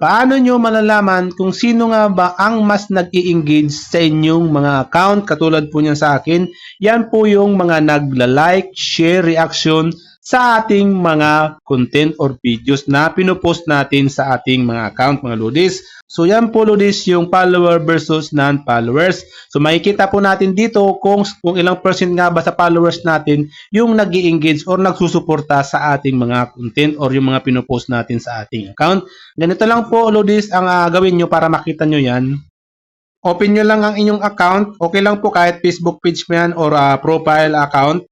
paano nyo malalaman kung sino nga ba ang mas nag-i-engage sa inyong mga account katulad po niyan sa akin? Yan po yung mga nagla-like, share, reaction sa ating mga content or videos na pinopost natin sa ating mga account mga ludis. So yan po ludis yung follower versus non-followers. So makikita po natin dito kung, kung ilang percent nga ba sa followers natin yung nag engage or nagsusuporta sa ating mga content or yung mga pinopost natin sa ating account. Ganito lang po ludis ang ah, gawin nyo para makita nyo yan. Open nyo lang ang inyong account. Okay lang po kahit Facebook page mo yan or ah, profile account.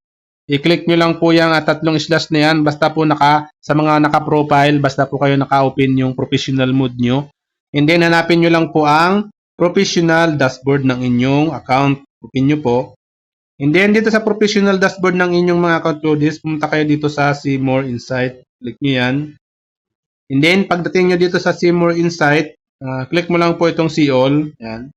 I-click nyo lang po yung ah, tatlong slash na yan. Basta po naka, sa mga naka-profile, basta po kayo naka-open yung professional mode nyo. And then, hanapin nyo lang po ang professional dashboard ng inyong account. Open nyo po. And then, dito sa professional dashboard ng inyong mga account loaders, pumunta kayo dito sa See More Insight. Click nyo yan. And then, pagdating nyo dito sa See More Insight, ah, click mo lang po itong See All. Yan.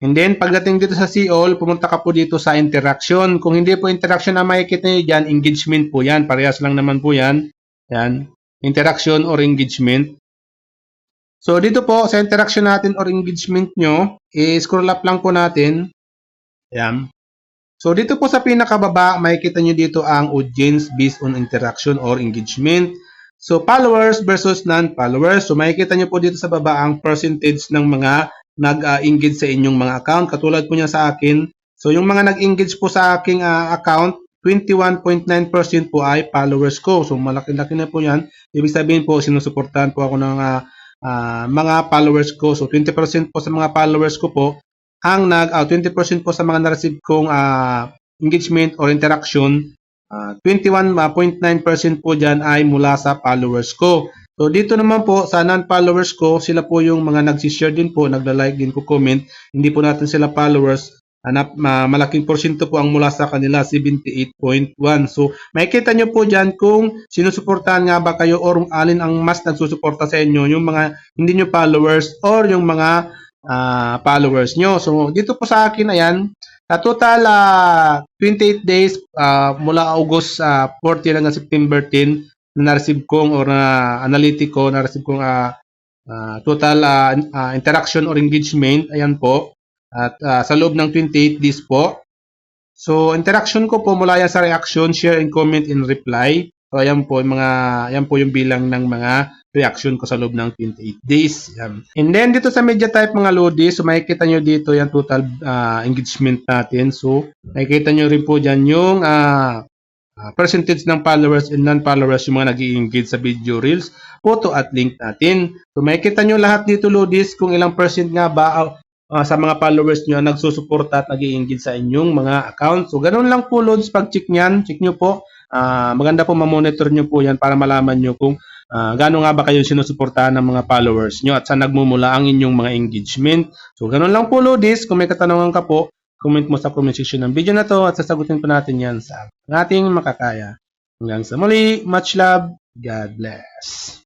And then, pagdating dito sa All, pumunta ka po dito sa interaction. Kung hindi po interaction na makikita nyo dyan, engagement po yan. Parehas lang naman po yan. Yan. Interaction or engagement. So, dito po, sa interaction natin or engagement nyo, i-scroll up lang po natin. Yan. So, dito po sa pinakababa, makikita nyo dito ang audience based on interaction or engagement. So, followers versus non-followers. So, makikita nyo po dito sa baba ang percentage ng mga nag-engage sa inyong mga account. Katulad po niya sa akin. So, yung mga nag-engage po sa aking ah, account, 21.9% po ay followers ko. So, malaki-laki na po yan. Ibig sabihin po, sinusuportahan po ako ng ah, ah, mga followers ko. So, 20% po sa mga followers ko po, ang nag, ah, 20% po sa mga na-receive kong ah, engagement or interaction, ah, 21.9% po dyan ay mula sa followers ko. So, dito naman po, sa non-followers ko, sila po yung mga nagsishare din po, nagla-like din ko comment. Hindi po natin sila followers. Hanap, ma- malaking porsyento po ang mula sa kanila, 78.1. So, makikita nyo po dyan kung sinusuportahan nga ba kayo or alin ang mas nagsusuporta sa inyo, yung mga hindi nyo followers or yung mga ah, followers nyo. So, dito po sa akin, ayan, sa total ah, 28 days ah, mula August ah, 14 hanggang September 10 na na-receive kong or na analytic ko, na-receive kong ah, ah, total ah, ah, interaction or engagement, ayan po. At ah, sa loob ng 28 days po. So, interaction ko po mula yan sa reaction, share and comment and reply. So, ayan po, yung mga, ayan po yung bilang ng mga reaction ko sa loob ng 28 days. Yan. And then, dito sa media type mga lodi, so makikita nyo dito yung total ah, engagement natin. So, makikita nyo rin po dyan yung ah, ah, percentage ng followers and non-followers yung mga nag engage sa video reels, photo at link natin. So, makikita nyo lahat dito lodis kung ilang percent nga ba ah, sa mga followers nyo nagsusuporta at nag engage sa inyong mga account. So, ganun lang po loads pag check nyan. Check nyo po. Ah, maganda po ma-monitor nyo po yan para malaman nyo kung ah, gaano nga ba kayo sinusuportahan ng mga followers nyo at saan nagmumula ang inyong mga engagement. So, ganun lang po lodis. Kung may katanungan ka po, comment mo sa comment section ng video na to at sasagutin po natin yan sa ating makakaya. Hanggang sa muli, much love, God bless.